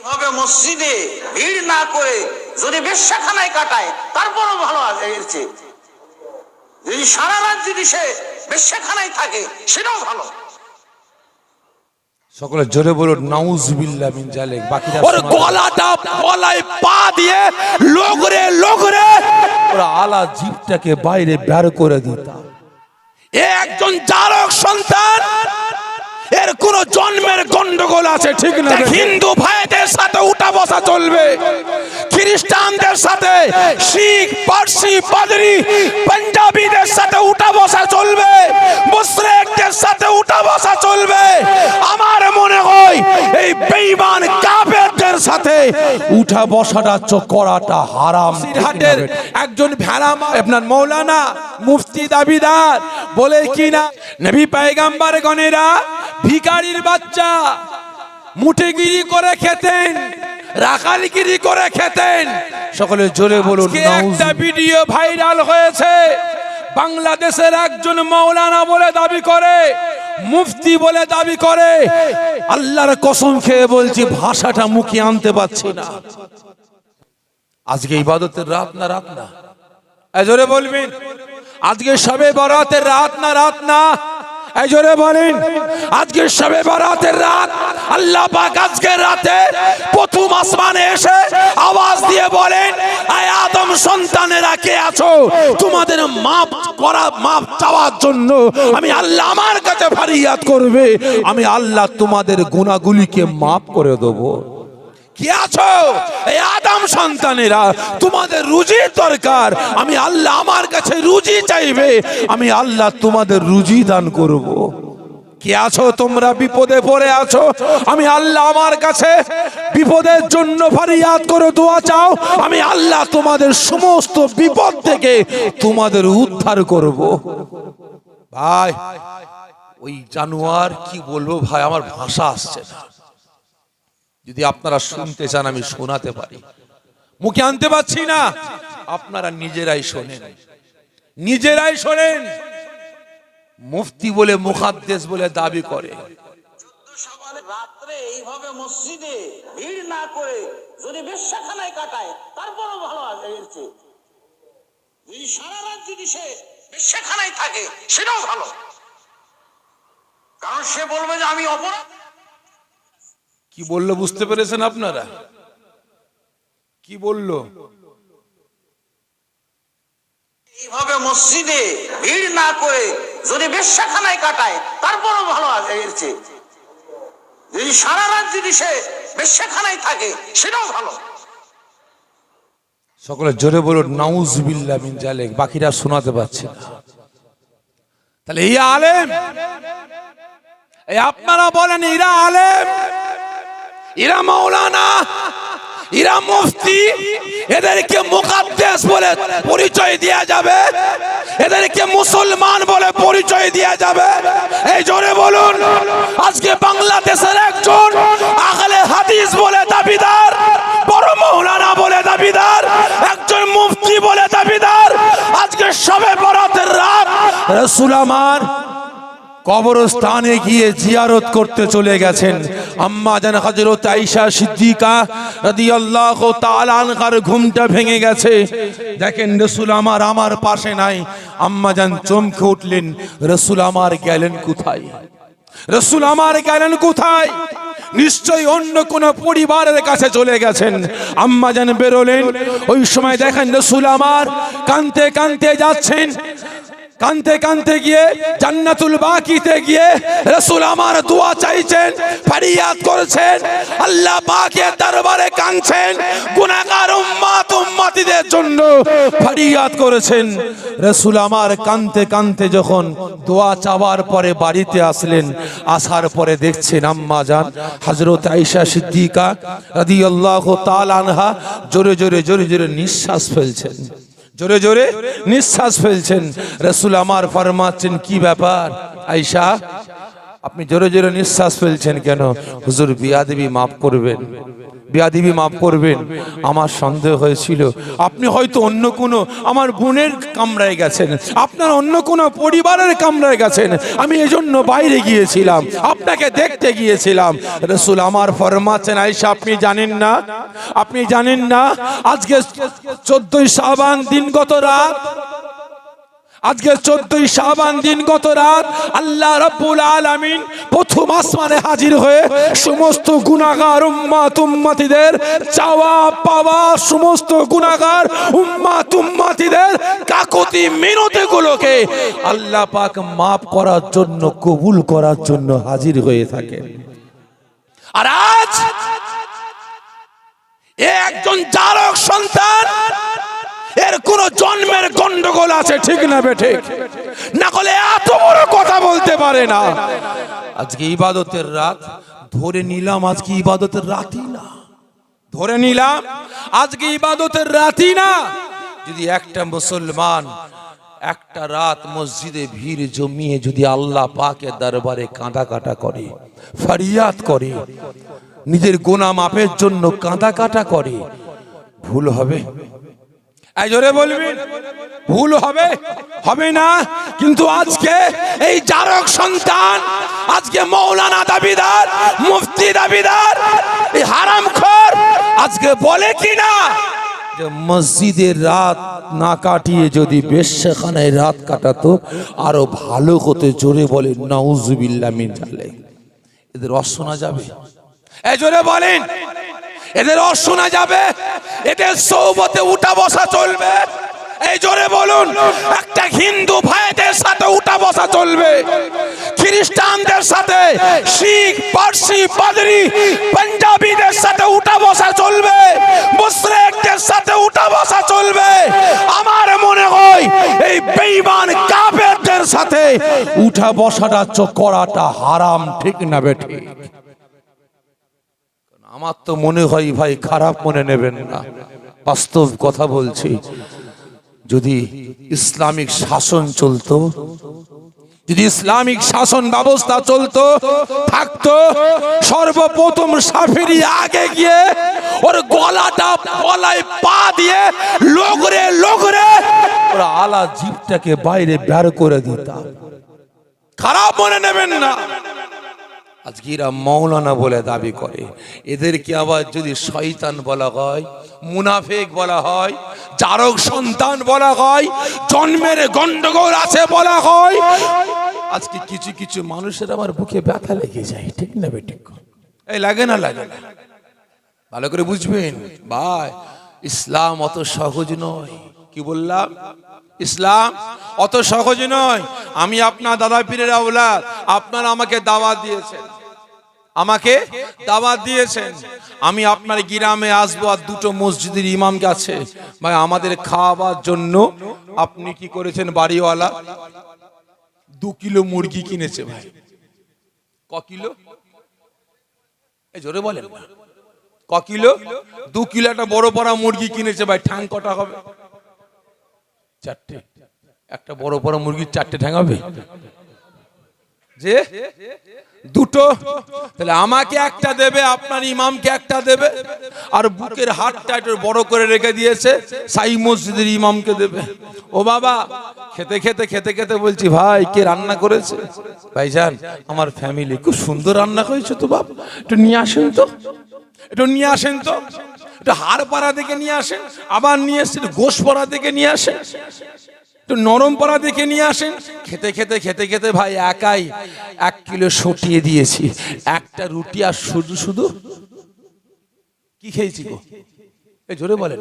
এইভাবে মসজিদে ভিড় না করে যদি বেশ্যাখানায় কাটায় তারপরও ভালো আছে যদি সারা রাত যদি সে বেশ্যাখানায় থাকে সেটাও ভালো। সকলে জোরে বলুন নাউজুবিল্লাহ মিন জালিক ওর গলাটা গলায় পা দিয়ে লোগরে লোগরে। ওরা আলা জিভটাকে বাইরে বের করে দিতাম একজন জারক সন্তান এর কোন গন্ডগোল আছে ঠিক না হিন্দু ভাইদের সাথে উঠা বসা চলবে খ্রিস্টানদের সাথে শিখ পার্সি পাদরি পাঞ্জাবিদের সাথে উঠা বসা চলবে মুসলিমদের সাথে উঠা বসা চলবে। আমার মনে হয় এই বেঈমান কাফেরদের সাথে উঠা বসাটা চ- করাটা হারাম সিরহাটের একজন ভেড়া আপনার মৌলানা মুফতি দাবিদার বলে কি না নবী পায়গাম্বার গণেরা ভিখারির বাচ্চা মুঠেগিরি করে খেতেন রাখালগিরি করে খেতেন। সকলে জোরে বলুন একটা ভিডিও ভাইরাল হয়েছে। বাংলাদেশের একজন মৌলানা বলে দাবি করে মুফতি বলে দাবি করে আল্লাহর কসম খেয়ে বলছি ভাষাটা মুখে আনতে পারছি না। আজকে ইবাদতের রাত না রাত না? এই জোরে বলবেন আজকে সবে বরাতের রাত না রাত না? এই জোরে বলেন, আজকে সবে বরাতের রাত, আল্লাহ পাক আজকের রাতে প্রথম আসমানে এসে আওয়াজ দিয়ে বলেন, আয় আদম সন্তানেরা, কে আছো? তোমাদের মাপ করা, মাপ চাওয়ার জন্য আমি আল্লাহ আমার কাছে ফারিয়াদ করবে। আমি আল্লাহ তোমাদের গুণাগুলিকে মাফ করে দেবো। কি আছো? এই আদম সন্তানেরা, তোমাদের রুজির দরকার। আমি আল্লাহ আমার কাছে রুজি চাইবে, আমি আল্লাহ তোমাদের রুজি দান করব। কি আছো তোমরা? বিপদে পড়ে আছো? আমি আল্লাহ আমার কাছে বিপদের জন্য ফারিয়াদ করে দোয়া চাও। আমি আল্লাহ তোমাদের সমস্ত বিপদ থেকে তোমাদের উদ্ধার করব। ভাই, ওই জানোয়ার কি বলব ভাই? আমার ভাষা আসছে না। যদি আপনারা শুনতে চান, আমি শোনাতে পারি। মুখে আনতে পারছি না। আপনারা নিজেরাই শোনেন। নিজেরাই শোনেন। মুফতি বলে মুখাদ্দেশ বলে দাবি করে। রাত্রে এইভাবে মসজিদে ভিড় না করে যদি বেশ্যাখানায় কাটায় তারপরও ভালো আছে যদি সারা রাত যদি সে বেশ্যাখানায় থাকে সেটাও ভালো। কারণ সে বলবে যে আমি অপরাধ কি বলল বুঝতে পেরেছেন আপনারা? কি বলল? এইভাবে মসজিদে ভিড় না করে যদি বেশ্যাখানায় কাটায় তারপরও ভালো আছে যদি সারা রাত যদি সে বেশ্যাখানায় থাকে সেটাও ভালো। সকলে জোরে বলুন নাউজুবিল্লাহ মিন জালিক বাকিরা শোনাতে পারছে না। তাহলে এই আলেম এই আপনারা বলেন এরা আলেম এরা মাওলানা এরা মুফতি, এদেরকে মুকাদ্দেস বলে পরিচয় দেয়া যাবে, এদেরকে মুসলমান বলে পরিচয় দেয়া যাবে। এই জোরে বলুন, আজকে বাংলাদেশের একজন আহলে হাদিস বলে দাবিদার, বড় মৌলানা বলে দাবিদার, একজন মুফতি বলে দাবিদার। আজকে সবে বরাতের রাত, রসুল আমার কবরস্থানে গিয়ে জিয়ারত করতে চলে গেছেন। আম্মা জান হযরত আইসা সিদ্দিকা রাদিয়াল্লাহু তাআলা আনহার ঘুমটা ভেঙে গেছে। দেখেন রসুল আমার আমার পাশে নাই। আম্মা জান চমকে উঠলেন, রসুল আমার গেলেন কোথায়? রসুল আমার গেলেন কোথায়? নিশ্চয়ই অন্য কোন পরিবারের কাছে চলে গেছেন। আম্মা জান বেরোলেন। ওই সময় দেখেন রসুল আমার কানতে কানতে যাচ্ছেন। কানতে কানতে গিয়ে জান্নাতুল বাকিতে গিয়ে রসুল আমার দোয়া চাইছেন, ফরিয়াদ করেছেন, আল্লাহ পাকের দরবারে কাঁদছেন, গুনাহগার উম্মাত উম্মাতিদের জন্য ফরিয়াদ করেছেন। রসুল আমার কানতে কানতে যখন দোয়া চাওয়ার পরে বাড়িতে আসলেন, আসার পরে দেখছেন আম্মা জান হযরত আয়েশা সিদ্দিকা রাদিয়াল্লাহু তাআলা আনহা জোরে জোরে জোরে জোরে নিঃশ্বাস ফেলছেন। জোরে জোরে নিঃশ্বাস ফেলছেন। রসুল আমার ফরমাচ্ছেন কি ব্যাপার? আইসা আপনি জোরে জোরে নিঃশ্বাস ফেলছেন কেন? হুজুর, বিয়াদেবী মাফ করবেন। বিয়াদিবি মাফ করবেন। আমার সন্দেহ হয়েছিল। আপনি হয়তো অন্য কোনো আমার বোনের কামরায় গেছেন। আপনার অন্য কোনো পরিবারের কামরায় গেছেন। আমি এজন্য বাইরে গিয়েছিলাম। আপনাকে দেখতে গিয়েছিলাম। রসুল আমার ফরমাচ্ছেন আইসা আপনি জানেন না? আপনি জানেন না? আজকে চোদ্দই সাবান দিনগত রাত আজকে চোদ্দই শাবান দিন, গত রাত আল্লাহ রাব্বুল আলামিন প্রথম আসমানে হাজির হয়ে সমস্ত গুনাহগার উম্মাত উম্মাতিদের চাওয়া, পাওয়া সমস্ত গুনাহগার উম্মাত উম্মাতিদের কাকতি মিনতি গুলোকে আল্লাহ পাক মাফ করার জন্য, কবুল করার জন্য হাজির হয়ে থাকে। আর আজ একজন জারক সন্তান এর কোন জন্মের গন্ডগোল আছে ঠিক না বেঠে না হলে এত বড় কথা বলতে পারে না। আজকে ইবাদতের রাত ধরে নিলাম আজকে ইবাদতের রাতই না। ধরে নিলাম আজকে ইবাদতের রাতই না। যদি একটা মুসলমান একটা রাত মসজিদে ভিড় জমিয়ে যদি আল্লাহ পাকের দরবারে কাঁদা কাটা করে ফরিয়াদ করে নিজের গোনা মাপের জন্য কাঁদা কাটা করে ভুল হবে? এই জোরে বলবেন ভুল হবে হবে না। কিন্তু আজকে এই জারক সন্তান, আজকে মৌলানা দাবিদার, মুফতি দাবিদার, এই হারাম খোর আজকে বলে কি না যে মসজিদের রাত না কাটিয়ে যদি বেশ্যাখানায় রাত কাটাতো, আরও ভালো হতে, জোরে বলে, নাউজুবিল্লাহ মিন জালিক। এদের অশোনা যাবে। এই জোরে বলেন। এদের অশোনা যাবে। এদের সৌবতে উঠা বসা চলবে। এই জোরে বলুন, একটা হিন্দু ভাইদের সাথে উঠা বসা চলবে। খ্রিস্টানদের সাথে, শিখ, পার্সি, পাদরি, পাঞ্জাবিদের সাথে উঠা বসা চলবে। মুসলিমদের সাথে উঠা বসা চলবে। আমার মনে হয় এই বেঈমান কাফেরদের সাথে উঠা বসাটা করাটা হারাম, ঠিক না বেঠিক আমার তো মনে হয় ভাই খারাপ মনে নেবেন না। বাস্তব কথা বলছি, যদি ইসলামিক শাসন চলতো, যদি ইসলামিক শাসন ব্যবস্থা চলতো, থাকতো, সর্বপ্রথম সাফিরি আগে গিয়ে ওর গলাটা গলায় পা দিয়ে লোগরে লোগরে ওরা আলা জীবটাকে বাইরে বের করে দিতাম খারাপ মনে নেবেন না। আজকে এরা মৌলানা বলে দাবি করে। এদেরকে আবার যদি শয়তান বলা হয়, মুনাফেক বলা হয়, জারক সন্তান বলা হয়, জন্মের গন্ডগোল আছে বলা হয়, আজকে কিছু কিছু মানুষের আমার বুকে ব্যথা লেগে যায়, ঠিক না বেঠিক এই লাগে না লাগে? না ভালো করে বুঝবেন? ভাই, ইসলাম অত সহজ নয়। কি বললাম? ইসলাম অত সহজ নয়। আমি আপনার দাদা পীরের আওলাদ। আপনারা আমাকে দাওয়াত দিয়েছেন। আমাকে দাওয়াত দিয়েছেন। আমি আপনার গ্রামে আসব আর দুটো মসজিদের ইমাম আছে। ভাই, আমাদের খাওয়াবার জন্য আপনি কি করেছেন, বাড়িওয়ালা? দু কিলো মুরগি কিনেছে ভাই। ক কিলো? এই জোরে বলেন। ক কিলো? দু কিলো একটা বড় বড় মুরগি কিনেছে ভাই, ঠ্যাং কটা হবে? চারটে। একটা বড় বড় মুরগির চারটে ঠ্যাং হবে যে? দুটো? তাহলে আমাকে একটা দেবে, আপনার ইমামকে একটা দেবে, আর বুকের হাতটা একটু বড় করে রেখে দিয়েছে, সাই মসজিদের ইমামকে দেবে। ও বাবা, খেতে খেতে খেতে খেতে বলছি, ভাই, কে রান্না করেছে? ভাইজান, আমার ফ্যামিলি খুব সুন্দর রান্না করেছে তো বাপ। একটু নিয়ে আসেন তো। একটু নিয়ে আসেন তো। একটু হাড় পাড়া থেকে নিয়ে আসেন আবার নিয়ে এসে গোশ পাড়া থেকে নিয়ে আসেন একটু নরম পাড়া দেখে নিয়ে আসেন খেতে খেতে খেতে খেতে ভাই একাই এক কিলো সটিয়ে দিয়েছি, একটা রুটি আর শুধু শুধু কি খেয়েছি গো? জোরে বলেন।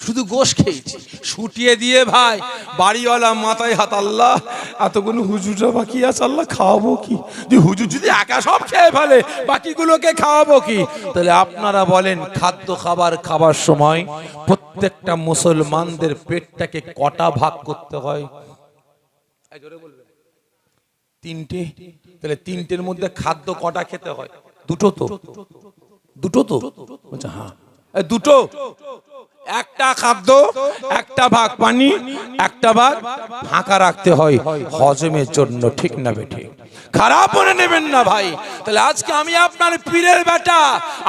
শুধু গোশ খেয়েছি। শুটিয়ে দিয়ে ভাই বাড়িওয়ালা মাথায় হাত, আল্লাহ এতগুলো হুজুররা বাকি আছে আল্লাহ খাওয়াবো কি? যে হুজুর যদি একা সব খেয়ে ফেলে বাকিগুলোকে খাওয়াবো কি? তাহলে আপনারা বলেন খাদ্য খাবার খাবার সময় প্রত্যেকটা মুসলমানদের পেটটাকে কটা ভাগ করতে হয়। তিনটে? তাহলে তিনটের মধ্যে খাদ্য কটা খেতে হয়? দুটো তো। দুটো তো? হ্যাঁ। দুটো? একটা খাদ্য, একটা ভাগ পানি, একটা ভাগ ফাঁকা রাখতে হয়। হজমের জন্য ঠিক না বেঠে খারাপ মনে নেবেন না ভাই। তাহলে আজকে আমি আপনার পীরের বেটা,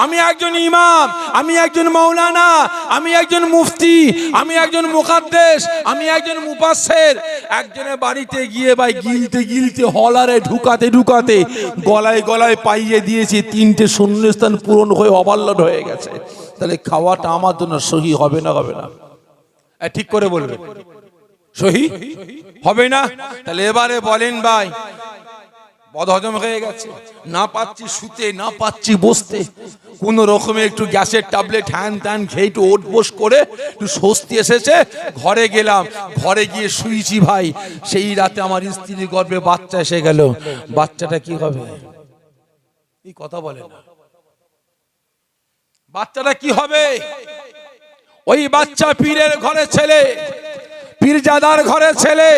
আমি একজন ইমাম, আমি একজন মৌলানা আমি একজন মুফতি, আমি একজন মুকাদ্দেশ, আমি একজন মুপাসের একজনের বাড়িতে গিয়ে ভাই গিলতে গিলতে, হলারে ঢুকাতে ঢুকাতে গলায় গলায় পাইয়ে দিয়েছি, তিনটে শূন্যস্থান পূরণ হয়ে অবাল্যড হয়ে গেছে। তাহলে খাওয়াটা আমার জন্য সহি হবে না হবে না? ঠিক করে বলবেন সহি? হবে না? তাহলে এবারে বলেন ভাই বদহজম হয়ে গেছে। না পাচ্ছি শুতে, না পাচ্ছি বসতে। কোন রকমে একটু গ্যাসের ট্যাবলেট, হ্যান ত্যান খেয়ে একটু ওট বস করে একটু স্বস্তি এসেছে। ঘরে গেলাম, ঘরে গিয়ে শুয়েছি ভাই। সেই রাতে আমার স্ত্রীর গর্বে বাচ্চা এসে গেল। বাচ্চাটা কি হবে? এই কথা বলে না। বাচ্চাটা কি হবে? ওই বাচ্চা পীরের ঘরে ছেলে। পীরজাদার ঘরে ছেলে,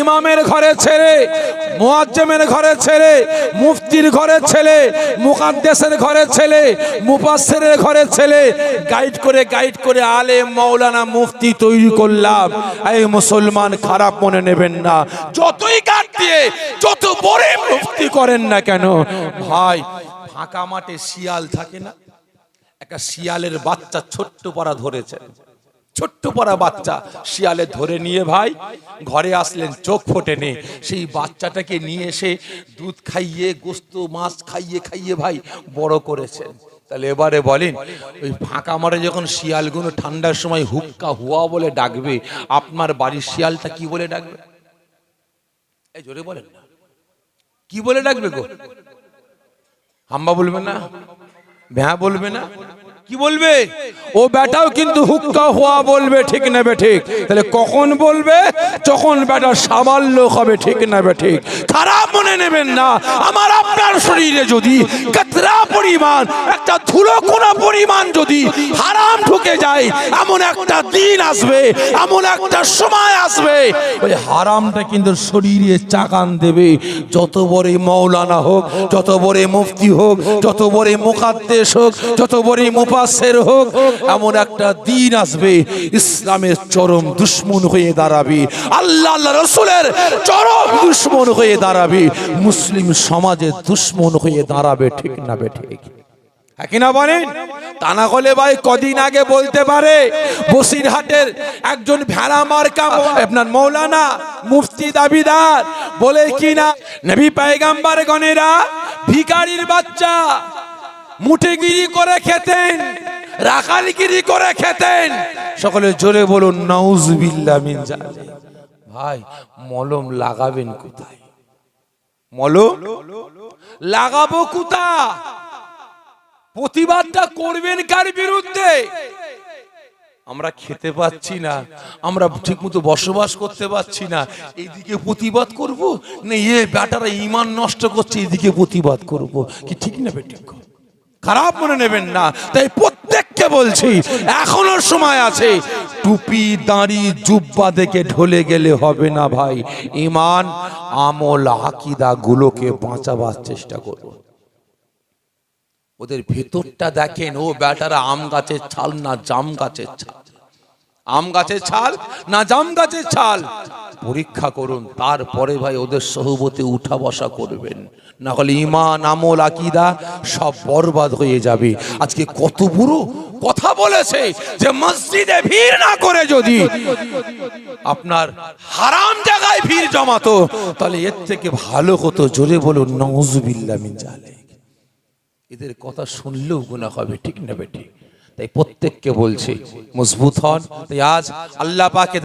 ইমামের ঘরে ছেলে, মুয়াজ্জেমের ঘরে ছেলে, মুফতির ঘরে ছেলে, মুকাদ্দেসের ঘরে ছেলে, মুফাসসিরের ঘরে ছেলে। গাইড করে গাইড করে আলে মাওলানা মুফতি তৈরি করলাম। এই মুসলমান খারাপ মনে নেবেন না। যতই গাট দিয়ে, যত বড় মুফতি করেন না কেন? ভাই, ফাঁকা মাঠে শিয়াল থাকে না? একটা শিয়ালের বাচ্চা ছোট্ট পাড়া ধরেছে। ছোট্ট পাড়া বাচ্চা শিয়ালে ধরে নিয়ে ভাই, ঘরে আসলেন, চোখ ফোটেনি সেই বাচ্চাটাকে নিয়ে এসে দুধ খাইয়ে, গোস্ত, মাছ খাইয়ে খাইয়ে ভাই বড় করেছেন। তাহলে এবারে বলেন, ওই ফাঁকা মারে যখন শিয়ালগুলো ঠান্ডার সময় হুক্কা হুয়া বলে ডাকবে, আপনার বাড়ির শিয়ালটা কি বলে ডাকবে? এই জোরে বলেন না। কি বলে ডাকবে গো? হাম্বা বলবে না? ভ্যা বলবে না? কি বলবে? ও বেটাও কিন্তু হুক্কা হওয়া বলবে, ঠিক নেবে ঠিক? তাহলে কখন বলবে? যখন বেটা সামাল্য হবে, ঠিক নেবে ঠিক? খারাপ মনে নেবেন না। আমার আপনার শরীরে যদি কতরা পরিমাণ, একটা ধুলো কোনা পরিমাণ যদি হারাম ঢুকে যায়, এমন একটা দিন আসবে, এমন একটা সময় আসবে। ওই হারামটা কিন্তু শরীরে চাকান দেবে। যত বড় মৌলানা হোক, যত বড় মুফতি হোক, যত বড় মুকাদ্দেশ হোক, যত বড় মুফাসসির হোক, এমন একটা দিন আসবে, ইসলামের চরম দুশ্মন হয়ে দাঁড়াবে, আল্লাহ রসুলের চরম দুশ্মন হয়ে দাঁড়াবে, মুসলিম সমাজের দুশ্মন হয়ে দাঁড়াবে, ঠিক না বে ঠিক? হ্যাঁ বলেন? তা না হলে ভাই কদিন আগে বলতে পারে, বসিরহাটের একজন আপনার মৌলানা মুফতি দাবিদার বলে ভিকারির বাচ্চা মুঠেগিরি করে খেতেন, রাখালগিরি করে খেতেন। সকলে জোরে বলুন, নাউজুবিল্লাহ মিন ভাই, মলম লাগাবেন কোথায়? মলম? লাগাবো কোথা প্রতিবাদটা করবেন কার বিরুদ্ধে? আমরা খেতে পাচ্ছি না, আমরা ঠিকমতো বসবাস করতে পাচ্ছি না। এইদিকে প্রতিবাদ করব? না এ বেটারা ইমান নষ্ট করছে এদিকে প্রতিবাদ করব। কি ঠিক না বেঠিক খারাপ মনে নেবেন না। তাই প্রত্যেককে বলছি, এখনও সময় আছে। টুপি, দাঁড়ি, জুব্বা দেখে ঢলে গেলে হবে না ভাই। ইমান, আমল, আকিদা গুলোকে বাঁচাবার চেষ্টা করুন। ওদের ভেতরটা দেখেন, ও বেটারা আম গাছের ছাল না জাম গাছের ছাল। আম গাছের ছাল না জাম গাছের ছাল? পরীক্ষা করুন, তারপরে ভাই ওদের সহবতে উঠা বসা করবেন। না হলে ইমান, আমল, আকিদা সব বরবাদ হয়ে যাবে। আজকে কত বুড়ো কথা বলেছে যে মসজিদে ভিড় না করে যদি আপনার হারাম জায়গায় ভিড় জমাতো, তাহলে এর থেকে ভালো হতো। জোরে বলুন নজুবিল্লা মিন জালেক। এদের কথা শুনলেও গুণা হবে, ঠিক না বেটি তাই প্রত্যেককে বলছি মজবুত হন। তাই আজ আল্লাহ পাকে